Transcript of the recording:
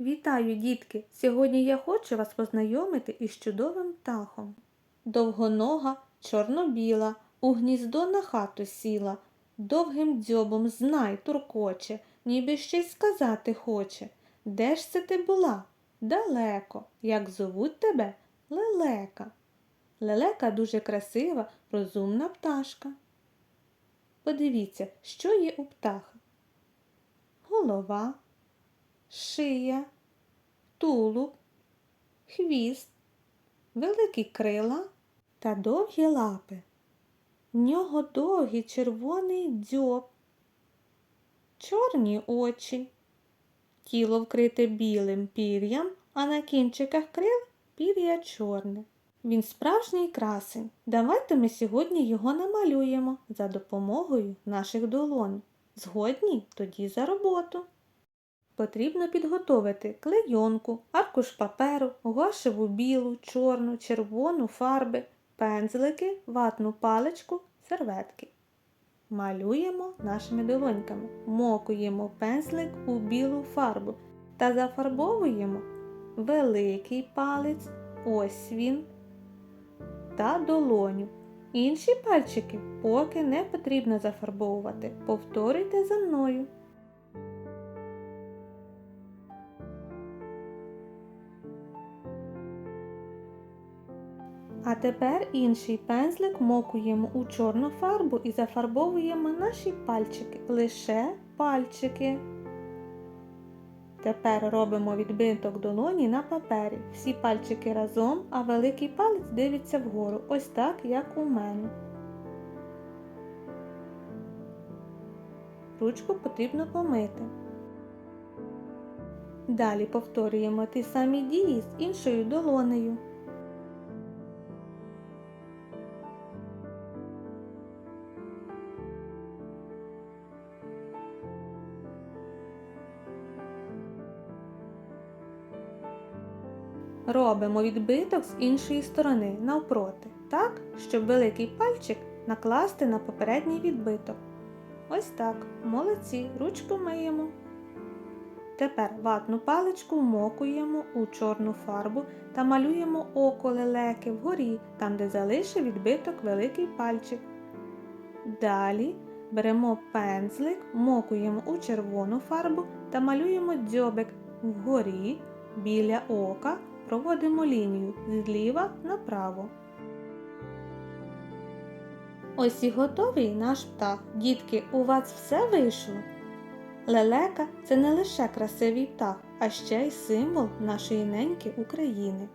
Вітаю, дітки! Сьогодні я хочу вас познайомити із чудовим птахом. Довгонога, чорно-біла, у гніздо на хату сіла, довгим дзьобом знай туркоче, ніби щось сказати хоче. Де ж це ти була? Далеко, як зовуть тебе? Лелека. Лелека дуже красива, розумна пташка. Подивіться, що є у птаха. Голова, шия, тулуб, хвіст, великі крила та довгі лапи. В нього довгий червоний дзьоб, чорні очі, тіло вкрите білим пір'ям, а на кінчиках крил пір'я чорне. Він справжній красень. Давайте ми сьогодні його намалюємо за допомогою наших долонь. Згодні тоді за роботу. Потрібно підготовити клейонку, аркуш паперу, гуашеву білу, чорну, червону фарби, пензлики, ватну паличку, серветки. Малюємо нашими долоньками, мокуємо пензлик у білу фарбу та зафарбовуємо великий палець, ось він, та долоню. Інші пальчики поки не потрібно зафарбовувати. Повторюйте за мною. А тепер інший пензлик мокуємо у чорну фарбу і зафарбовуємо наші пальчики, лише пальчики. Тепер робимо відбиток долоні на папері. Всі пальчики разом, а великий палець дивиться вгору, ось так, як у мене. Ручку потрібно помити. Далі повторюємо ті самі дії з іншою долонею. Робимо відбиток з іншої сторони навпроти, так, щоб великий пальчик накласти на попередній відбиток. Ось так. Молодці, ручку миємо. Тепер ватну паличку вмокуємо у чорну фарбу та малюємо око лелеки вгорі, там, де залишив відбиток великий пальчик. Далі беремо пензлик, вмокуємо у червону фарбу та малюємо дзьобик вгорі біля ока проводимо лінію зліва направо. Ось і готовий наш птах. Дітки, у вас все вийшло? Лелека це не лише красивий птах, а ще й символ нашої неньки України.